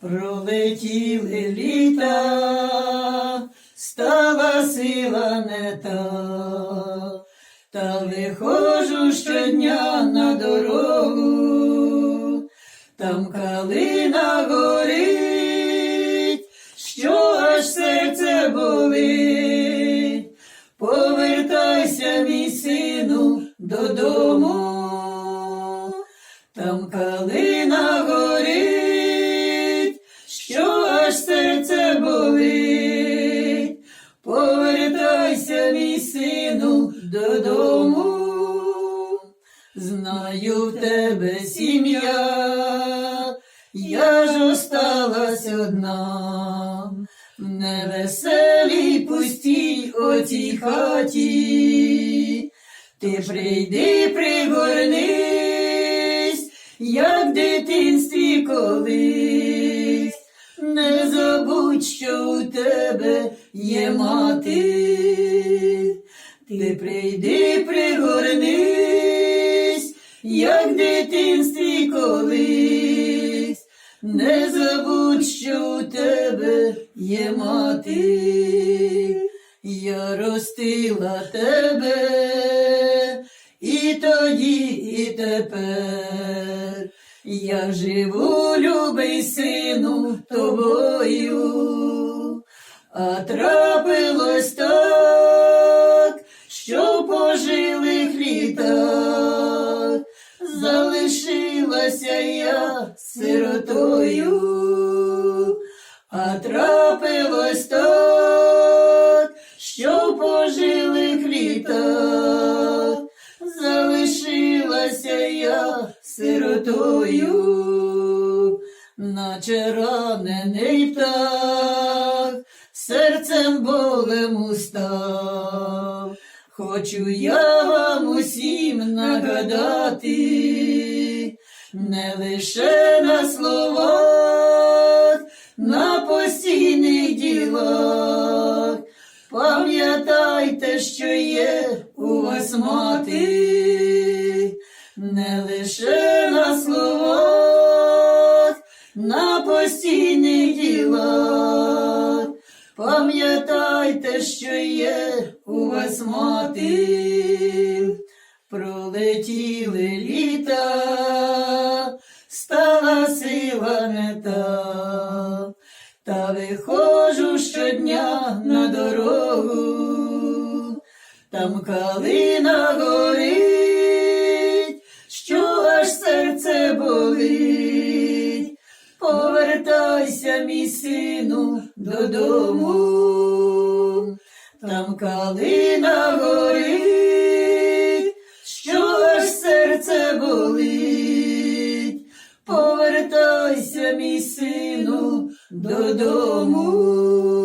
Пролетіли літа, стала сила не та, та виходжу щодня на дорогу, там калина горить, серце болить. Повертайся, мій сину, додому. Знаю в тебе сім'я, я ж осталась одна, в невеселій пустій оцій хаті. Ти прийди, пригорнись, як в дитинстві колись. Не забудь, що у тебе є мати. Ти прийди, пригорнись, як в дитинстві колись. Не забудь, що у тебе є мати. Я ростила тебе і тоді, і тепер. Я живу, любий сину, тобою, а трапилось так, що пожилих літах залишилася я сиротою, а трапилось так, що пожилих літах залишилася я сиротою, наче ранений птах, серцем болем устав. Хочу я вам усім нагадати, не лише на словах, на постійних ділах. Пам'ятайте, що є у вас мати, не лише на постійних ділах. Пам'ятайте, що є у вас мати, пролетіли літа, стала сила не та, та виходжу щодня на дорогу, там калина горить, що аж серце болить. Повертайся, мій сину, додому, там калина горить, що аж серце болить. Повертайся, мій сину, додому.